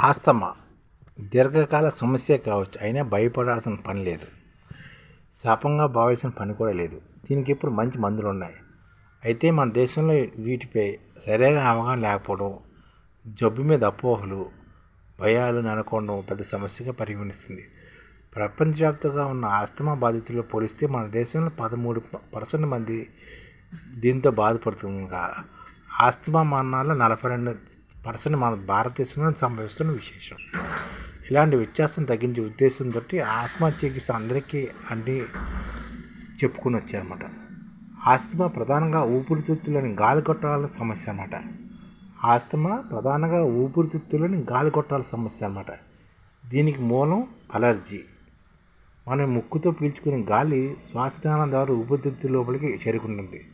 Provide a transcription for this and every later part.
Asthma. దీర్ఘకాల సమస్య కావచ్చు. అయినా భయపడాల్సిన పని లేదు. శాపంగా భావించిన పని కూడా లేదు. దీనికి ఇప్పుడు మంచి మందులు ఉన్నాయి అయితే మన దేశంలో వీటిపై సరైన అవగాహన లేకపోవడం జబ్బు మీద అపోహలు భయాలు నెలకొనడం పెద్ద సమస్యగా పరిగణిస్తుంది. ప్రపంచవ్యాప్తంగా ఉన్న ఆస్తమా బాధితులు పోలిస్తే మన దేశంలో పదమూడు పర్సెంట్ మంది దీంతో బాధపడుతుండగా ఆస్తమా మరణాల్లో నలభై రెండు పర్సన్ మన భారతదేశంలో సంభవిస్తున్న విశేషం. ఇలాంటి వ్యత్యాసం తగ్గించే ఉద్దేశంతో ఆస్తమా చికిత్స అందరికీ అన్ని చెప్పుకుని వచ్చారన్నమాట. ఆస్తమా ప్రధానంగా ఊపిరితిత్తులని గాలి కొట్టాల సమస్య అన్నమాట. ఆస్తమా ప్రధానంగా ఊపిరితిత్తులని గాలి కొట్టాల సమస్య అన్నమాట. దీనికి మూలం అలర్జీ. మనం ముక్కుతో పీల్చుకునే గాలి శ్వాసనాళం ద్వారా ఊపిరితిత్తు లోపలికి చేరుకుంటుంది.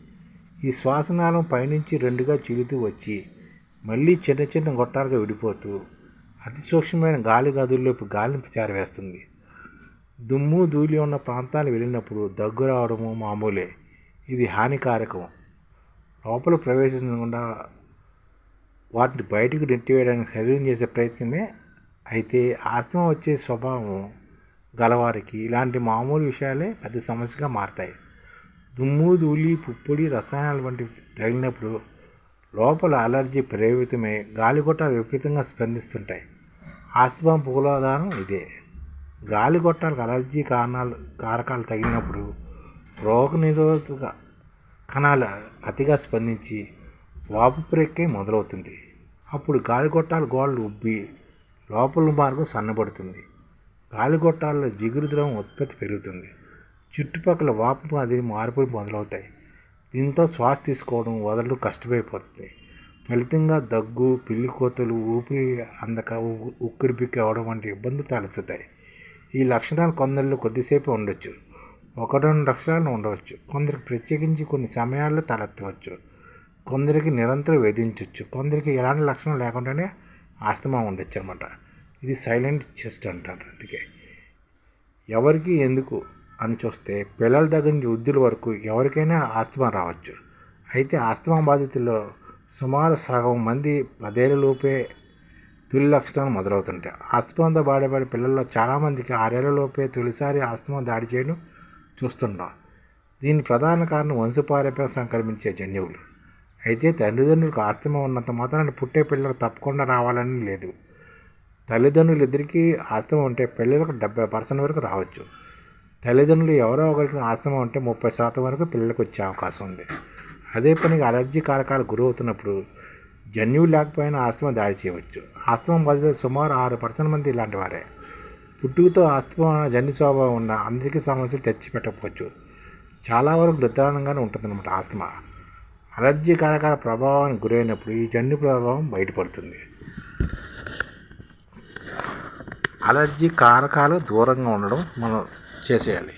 ఈ శ్వాసనాళం పైనుంచి రెండుగా చీలుతూ వచ్చి మళ్ళీ చిన్న చిన్న గొట్టాలుగా విడిపోతూ అతి సూక్ష్మమైన గాలి గదుల్లోపు గాలిని చేరవేస్తుంది దుమ్ము ధూళి ఉన్న ప్రాంతాలు వెళ్ళినప్పుడు దగ్గు రావడము మామూలే. ఇది హానికారకం. లోపల ప్రవేశించకుండా వాటిని బయటకు నెట్టివేయడానికి శరీరం చేసే ప్రయత్నమే అయితే ఆత్మ వచ్చే స్వభావం గలవారికి ఇలాంటి మామూలు విషయాలే పెద్ద సమస్యగా మారతాయి. దుమ్ము ధూళి పుప్పొడి రసాయనాలు వంటి తగిలినప్పుడు లోపల అలర్జీ ప్రేరితమై గాలిగొట్టాలు విపరీతంగా స్పందిస్తుంటాయి. ఆస్తమా మూలాధారం ఇదే. గాలిగొట్టాలకు అలర్జీ కారణాలు కారకాలు తగిలినప్పుడు రోగనిరోధక కణాలు అతిగా స్పందించి వాపు ప్రక్రియ మొదలవుతుంది. అప్పుడు గాలిగొట్టాల గోడలు ఉబ్బి లోపల మార్గం సన్నబడుతుంది. గాలిగొట్టాలలో జిగురు ద్రవం ఉత్పత్తి పెరుగుతుంది. చుట్టుపక్కల వాపు అది మార్పులు మొదలవుతాయి. దీంతో శ్వాస తీసుకోవడం వదలడం కష్టమైపోతుంది. ఫలితంగా దగ్గు పిల్లి కోతలు ఊపిరి అందక ఉ- ఉక్కిరి బిక్కి అవడం వంటి ఇబ్బందులు తలెత్తుతాయి. ఈ లక్షణాలు కొందరిలో కొద్దిసేపు ఉండొచ్చు. ఒక రెండు లక్షణాలు ఉండవచ్చు. కొందరికి ప్రత్యేకించి కొన్ని సమయాల్లో తలెత్తవచ్చు. కొందరికి నిరంతరం వేధించవచ్చు కొందరికి ఎలాంటి లక్షణం లేకుండానే ఆస్తమా ఉండొచ్చు అనమాట ఇది సైలెంట్ చెస్ట్ అంటారు అందుకే. ఎవరికి ఎందుకు? అని చూస్తే పిల్లల దగ్గర నుంచి వృద్ధుల వరకు ఎవరికైనా ఆస్తమా రావచ్చు. అయితే ఆస్తమా బాధితుల్లో సుమారు సగం మంది పదేళ్ళలోపే తొలి లక్షణాలు మొదలవుతుంటాయి. ఆస్తమాతో బాధపడే పిల్లల్లో చాలామందికి ఆరేళ్ళలోపే తొలిసారి ఆస్తమా దాడి చేయడం చూస్తున్నాం దీని ప్రధాన కారణం వంశపారపర్యం సంక్రమించే జన్యువులు. అయితే తల్లిదండ్రులకు ఆస్తమా ఉన్నంత మాత్రాన్ని పుట్టే పిల్లలు తప్పకుండా రావాలని లేదు. తల్లిదండ్రులు ఇద్దరికీ ఆస్తమా ఉంటే పిల్లలకు డెబ్బై పర్సెంట్ వరకు రావచ్చు. తల్లిదండ్రులు ఎవరో ఒకరికి ఆస్తమా ఉంటే ముప్పై శాతం వరకు పిల్లలకు వచ్చే అవకాశం ఉంది. అదే పనికి అలర్జీ కారకాలు గురవుతున్నప్పుడు జన్యువు లేకపోయినా ఆస్తమా దాడి చేయవచ్చు. ఆస్తమా బాధితులు సుమారు ఆరు పర్సెంట్ మంది ఇలాంటి వారే. పుట్టుకతో ఆస్తమా జన్యు స్వభావం ఉన్న అందరికీ సమస్యలు తెచ్చిపెట్టకపోవచ్చు. చాలా వరకు నిర్ధారణంగానే ఉంటుందన్నమాట ఆస్తమా అలర్జీ కారకాల ప్రభావానికి గురైనప్పుడు ఈ జన్యు ప్రభావం బయటపడుతుంది. అలర్జీ కారకాలు దూరంగా ఉండడం మనం చేసేయాలి.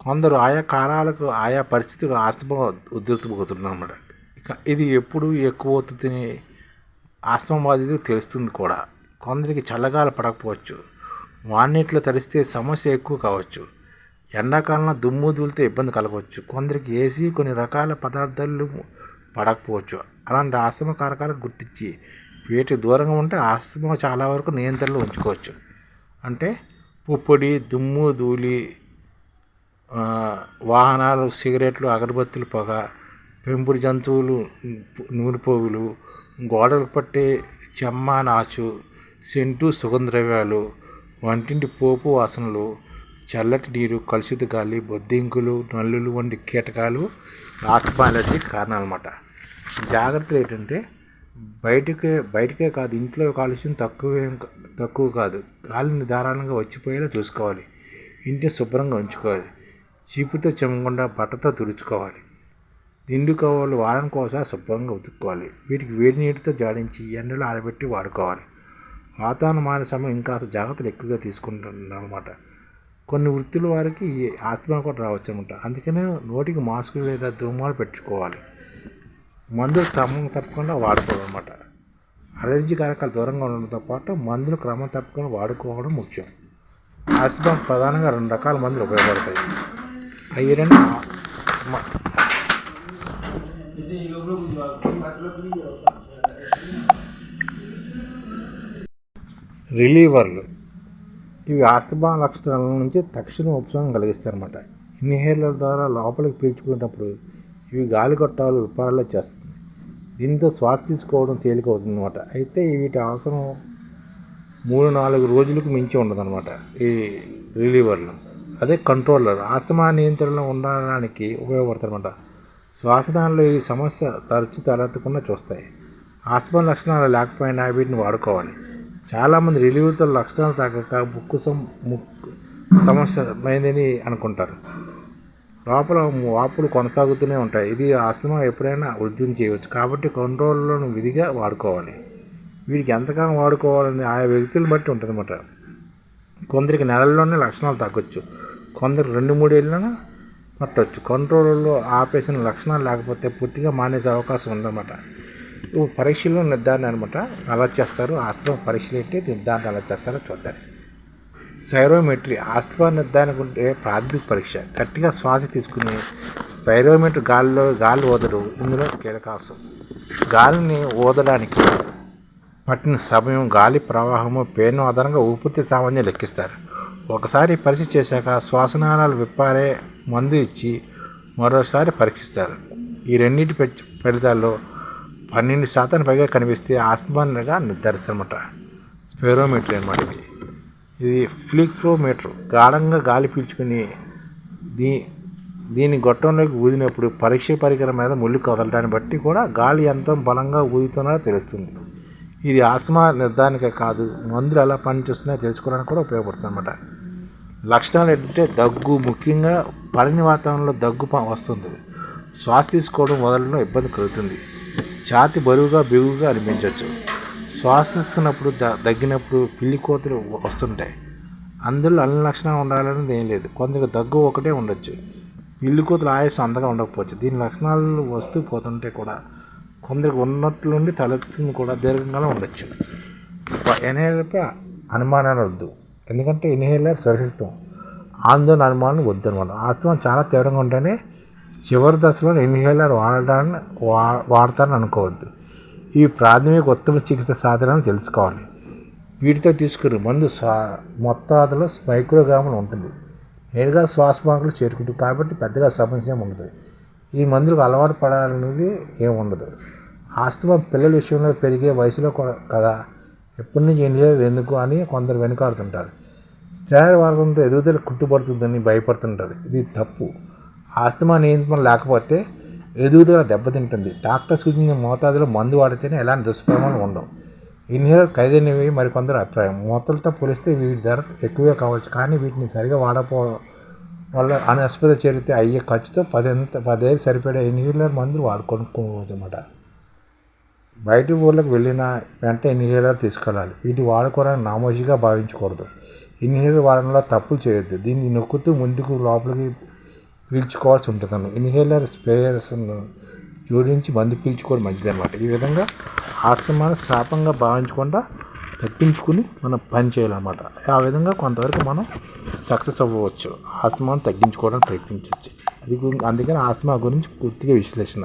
కొందరు ఆయా కాలాలకు ఆయా పరిస్థితులు ఆస్తమా ఉధృతమవుతున్నమాట ఇక ఇది ఎప్పుడు ఎక్కువ అవుతుందని ఆస్తమా బాధితులకు తెలుస్తుంది కూడా. కొందరికి చల్లగాలు పడకపోవచ్చు. వానీటిలో తడిస్తే సమస్య ఎక్కువ కావచ్చు. ఎండాకాలంలో దుమ్ము దూలితే ఇబ్బంది కలగవచ్చు. కొందరికి ఏసీ కొన్ని రకాల పదార్థాలు పడకపోవచ్చు. అలాంటి ఆస్తమ కారకాలకు గుర్తించి వీటి దూరంగా ఉంటే ఆస్తమా చాలా వరకు నియంత్రణలో ఉంచుకోవచ్చు. అంటే పుప్పొడి దుమ్ము ధూళి వాహనాలు సిగరెట్లు అగరబత్తులు పొగ పెంపుడు జంతువులు నూనెపోగులు గోడలు పట్టే చెమ్మ నాచు సెంటు సుగంధ్రవ్యాలు వంటింటి పోపు వాసనలు చల్లటి నీరు కలుషిత గాలి బొద్దింకులు నల్లులు వంటి కీటకాలు ఆస్తమా కారణాలన్నమాట. అన్నమాట జాగ్రత్తలు ఏంటంటే బయటకే బయటకే కాదు ఇంట్లో కాలుష్యం తక్కువే తక్కువ కాదు. గాలిని ధారాళంగా వచ్చిపోయేలా చూసుకోవాలి. ఇంటిని శుభ్రంగా ఉంచుకోవాలి. చీపుతో చెమ్మకుండా బట్టతో తుడుచుకోవాలి. దిండు కవ్వలు వారానికి ఒకసారి శుభ్రంగా ఉతుక్కోవాలి. వీటికి వేడి నీటితో జాడించి ఎండలో ఆరబెట్టి వాడుకోవాలి. వాతావరణం మారే సమయం ఇంకా జాగ్రత్తలు ఎక్కువగా తీసుకుంటున్నాను అనమాట కొన్ని వృత్తుల వారికి ఈ ఆస్తమా కూడా రావచ్చు అనమాట అందుకనే నోటికి మాస్క్ లేదా దుమ్మాలు పెట్టుకోవాలి. మందులు క్రమం తప్పకుండా వాడుకోవడం అనమాట అలర్జీ కారకాలు దూరంగా ఉండడంతో పాటు మందులు క్రమం తప్పకుండా వాడుకోవడం ముఖ్యం. ఆస్తమా ప్రధానంగా రెండు రకాల మందులు ఉపయోగపడతాయి. అవి రెండు రిలీవర్లు. ఇవి ఆస్తమా లక్షణాల నుంచి తక్షణ ఉపశమనం కలిగిస్తారన్నమాట ఇన్హేలర్ ద్వారా లోపలికి పీల్చుకునేటప్పుడు ఇవి గాలి గొట్టాలు విప్పారాలు చేస్తుంది. దీంతో శ్వాస తీసుకోవడం తేలిక అవుతుంది అనమాట అయితే వీటి అవసరం మూడు నాలుగు రోజులకు మించి ఉండదన్నమాట ఈ రిలీవర్లు. అదే కంట్రోలర్ ఆస్తమా నియంత్రణలో ఉండడానికి ఉపయోగపడతారన్నమాట. శ్వాసదానంలో ఈ సమస్య తరచు తలెత్తకుండా చూస్తాయి. ఆస్తమా లక్షణాలు లేకపోయినా వీటిని వాడుకోవాలి. చాలామంది రిలీవర్తో లక్షణాలు తగ్గక ముక్కు సం ముక్కు సమస్య మైందని అనుకుంటారు. లోపల వాపులు కొనసాగుతూనే ఉంటాయి. ఇది ఆస్తమా ఎప్పుడైనా వృద్ధి చేయవచ్చు. కాబట్టి కంట్రోల్లోను విధిగా వాడుకోవాలి. వీటికి ఎంతకాలం వాడుకోవాలని ఆయా వ్యక్తులను బట్టి ఉంటుందన్నమాట. కొందరికి నెలల్లోనే లక్షణాలు తగ్గొచ్చు. కొందరు రెండు మూడు ఏళ్ళన పట్టవచ్చు కంట్రోల్లో ఆపేసిన లక్షణాలు లేకపోతే పూర్తిగా మానేసే అవకాశం ఉందన్నమాట. ఇప్పుడు పరీక్షలు నిర్ధారణ అనమాట అలా చేస్తారు? ఆస్త్రం పరీక్షలు ఏంటి? నిర్ధారణ ఎలా చేస్తారో చూద్దాం. స్పైరోమెట్రీ ఆస్తమా నిర్ధారణకు ఉంటే ప్రాథమిక పరీక్ష. గట్టిగా శ్వాస తీసుకుని స్పైరోమెట్రీ గాలిలో గాలి ఓదడు ఇందులో కీలకాంశం గాలిని ఓదడానికి పట్టిన సమయం గాలి ప్రవాహము పేను ఆధారంగా ఊపిరితి సామాన్యం లెక్కిస్తారు. ఒకసారి పరీక్ష చేశాక శ్వాసనాళాలు విప్పారే మందు ఇచ్చి మరోసారి పరీక్షిస్తారు. ఈ రెండింటి ఫలితాల్లో పన్నెండు శాతం పైగా కనిపిస్తే ఆస్తమానిగా నిర్ధారిస్తారన్నమాట. స్పెరోమెట్రీ అనమాట ఇది. ఇది ఫ్లిక్రోమీటర్ గాఢంగా గాలి పీల్చుకుని దీ దీని గొట్టంలోకి ఊదినప్పుడు పరీక్ష పరికరం మీద ముళ్ళు కదలడాన్ని బట్టి కూడా గాలి ఎంత బలంగా ఊదుతున్నారో తెలుస్తుంది. ఇది ఆస్మా నిర్ధారణకే కాదు మందులు ఎలా పనిచేస్తున్నాయో తెలుసుకోవడానికి కూడా ఉపయోగపడుతుంది అనమాట లక్షణాలు ఏంటంటే దగ్గు ముఖ్యంగా పడని వాతావరణంలో దగ్గు వస్తుంది. శ్వాస తీసుకోవడం వదలడం ఇబ్బంది కలుగుతుంది. ఛాతి బరువుగా బిగువుగా అనిపించవచ్చు. శ్వాసిస్తున్నప్పుడు ద దగ్గినప్పుడు పిల్లి కోతలు వస్తుంటాయి. అందులో అన్ని లక్షణాలు ఉండాలనేది ఏం లేదు. కొందరికి దగ్గు ఒకటే ఉండొచ్చు. పిల్లి కోతలు ఆయాసం అంతగా ఉండకపోవచ్చు. దీని లక్షణాలు వస్తూ పోతుంటే కూడా కొందరికి ఉన్నట్లుండి తలెత్తుంది కూడా దీర్ఘంగానే ఉండొచ్చు. ఎన్హేలర్పై అనుమానాలు వద్దు. ఎందుకంటే ఇన్హేలర్ సురక్షితం ఆందోళన అనుమానం వద్దు అనమాట. ఆత్మ చాలా తీవ్రంగా ఉంటేనే చివరి దశలో ఇన్హేలర్ వాడడాన్ని వా వాడతారని అనుకోవద్దు. ఈ ప్రాథమిక ఉత్తమ చికిత్స సాధనాలు తెలుసుకోవాలి. వీటితో తీసుకుని మందు స్వా మొత్తాదులో మైక్రోగ్రాములు ఉంటుంది. నేరుగా శ్వాస మార్కులు చేరుకుంటుంది. కాబట్టి పెద్దగా సమస్య ఉండదు. ఈ మందులకు అలవాటు పడాలనేది ఏమి ఉండదు. ఆస్తమా పిల్లల విషయంలో పెరిగే వయసులో కూడా కదా ఎప్పటి నుంచి లేదు ఎందుకు అని కొందరు వెనుకాడుతుంటారు. స్టెరాయిడ్ వాడకంతో ఎదుగుదల కుట్టుబడుతుందని భయపడుతుంటారు. ఇది తప్పు. ఆస్తమా నియంత్రణ లేకపోతే ఎదుగుదల దెబ్బతింటుంది. డాక్టర్ సూచించిన మోతాదులో మందు వాడితేనే ఎలాంటి దుష్ప్రభావాలు ఉండవు. ఇన్హేలర్ ఖైదైనవి మరికొందరు అభిప్రాయం. మూతలతో పోలిస్తే వీటి ధర ఎక్కువే కావచ్చు కానీ వీటిని సరిగా వాడకపోవడం వల్ల అనస్పద చేరితే అయ్యే ఖర్చుతో పదెంత పదేళ్ళు సరిపడే ఇన్హేలర్ మందులు వాడుకోనుకోవచ్చు అనమాట బయటి ఊళ్ళకి వెళ్ళిన వెంట ఇన్హేలర్ తీసుకెళ్ళాలి. వీటి వాడుకోవడానికి నామోషిగా భావించకూడదు. ఇన్హేలర్ వాడడంలో తప్పులు చేయొద్దు. దీన్ని నొక్కుతూ ముందుకు లోపలికి పీల్చుకోవాల్సి ఉంటుంది ఇన్హేలర్ స్పేయర్స్ను జోడించి మందు పీల్చుకోవడం మంచిదన్నమాట. ఈ విధంగా ఆస్తమాన శాపంగా భావించకుండా తగ్గించుకుని మనం పని చేయాలన్నమాట. ఆ విధంగా కొంతవరకు మనం సక్సెస్ అవ్వవచ్చు. ఆస్తమాను తగ్గించుకోవడానికి ప్రయత్నించవచ్చు. అది అందుకని ఆస్తమా గురించి పూర్తిగా విశ్లేషణ.